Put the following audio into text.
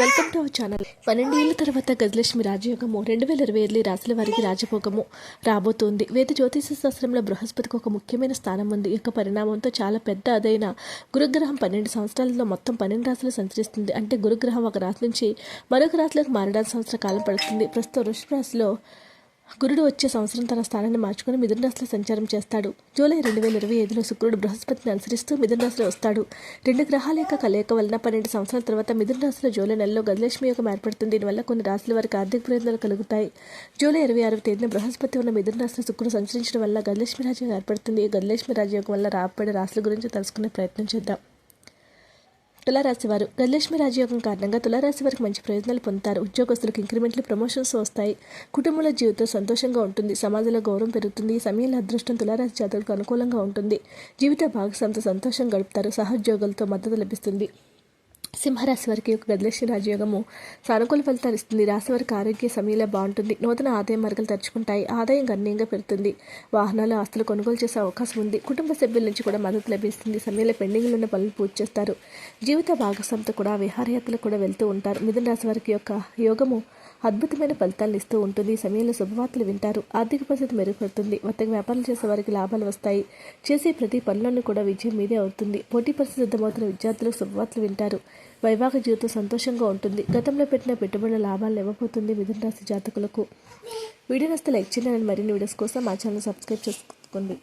Welcome to our channel. పన్నెండు ఏళ్ళ తర్వాత గజలక్ష్మి రాజయోగము రెండు వేల ఇరవై ఐదు రాశుల వారికి రాజభోగము రాబోతోంది. వేద జ్యోతిష శాస్త్రంలో బృహస్పతికి ఒక ముఖ్యమైన స్థానం ఉంది. యొక్క పరిణామంతో చాలా పెద్ద అదైన గురుగ్రహం పన్నెండు సంవత్సరాలలో మొత్తం పన్నెండు రాశులు సంచరిస్తుంది. అంటే గురుగ్రహం ఒక రాశి నుంచి మరొక రాశిలోకి మారడానికి సంవత్సర కాలం పడుతుంది. ప్రస్తుతం వృషభ రాశిలో గురుడు వచ్చే సంవత్సరం తన స్థానాన్ని మార్చుకుని మిథున రాశిలో సంచారం చేస్తాడు. జూలై రెండు వేల ఇరవై ఐదులో శుక్రుడు బృహస్పతిని అనుసరిస్తూ మిథున రాశిలో వస్తాడు. రెండు గ్రహాల యొక్క కలయిక వలన పన్నెండు సంవత్సరాల తర్వాత మిథున రాశిలో జూలై నెలలో గజలక్ష్మి యొక్క ఏర్పడుతుంది. దీనివల్ల కొన్ని రాశుల వారికి ఆర్థిక ప్రయోజనాలు కలుగుతాయి. జూలై ఇరవై ఆరవ తేదీన బృహస్పతి ఉన్న మిథున రాశిలో శుక్రుడు సంచరించడం వల్ల గజలక్ష్మి రాజ్యం ఏర్పడుతుంది. ఈ గజలక్ష్మి రాజ్యం వల్ల రాబడే రాశుల గురించి తెలుసుకునే ప్రయత్నం చేద్దాం. తులారాశి వారు గజలక్ష్మి రాజయోగం కారణంగా తులారాశి వారికి మంచి ప్రయోజనాలు పొందుతారు. ఉద్యోగస్తులకు ఇంక్రిమెంట్లు ప్రమోషన్స్ వస్తాయి. కుటుంబంలో జీవితం సంతోషంగా ఉంటుంది. సమాజంలో గౌరవం పెరుగుతుంది. ఈ సమయంలో అదృష్టం తులారాశి జాతకులకు అనుకూలంగా ఉంటుంది. జీవిత భాగస్వామితో సంతోషం గడుపుతారు. సహోద్యోగులతో మద్దతు లభిస్తుంది. సింహరాశి వారికి యొక్క గదిలక్ష్మి రాజయోగము. సానుకూల ఫలితాలు ఇస్తుంది. రాశి వారికి ఆరోగ్య సమయంలో బాగుంటుంది. నూతన ఆదాయ మార్గాలు తెరుచుకుంటాయి. ఆదాయం గణనీయంగా పెరుగుతుంది. వాహనాలు ఆస్తులు కొనుగోలు చేసే అవకాశం ఉంది. కుటుంబ సభ్యుల నుంచి కూడా మద్దతు లభిస్తుంది. సమయంలో పెండింగ్లో ఉన్న పనులు పూర్తి చేస్తారు. జీవిత భాగస్వామితో కూడా విహారయాత్రలు కూడా వెళ్తూ ఉంటారు. మిథున రాశి వారికి యొక్క యోగము అద్భుతమైన ఫలితాలను ఇస్తూ ఉంటుంది. సమయంలో శుభవార్తలు వింటారు. ఆర్థిక పరిస్థితి మెరుగుపడుతుంది. వర్తక వ్యాపారాలు చేసే వారికి లాభాలు వస్తాయి. చేసే ప్రతి పనులను కూడా విజయం మీదే అవుతుంది. పోటీ పరిస్థితి సిద్ధమవుతున్న విద్యార్థులకు శుభవార్తలు వింటారు. వైవాహిక జీవితం సంతోషంగా ఉంటుంది. గతంలో పెట్టిన పెట్టుబడుల లాభాలు ఇవ్వబోతుంది మిథున రాశి జాతకులకు. వీడియో నస్తే లైక్ చేయండి. మరిన్ని వీడియోస్ కోసం మా ఛానల్ సబ్స్క్రైబ్ చేసుకోండి.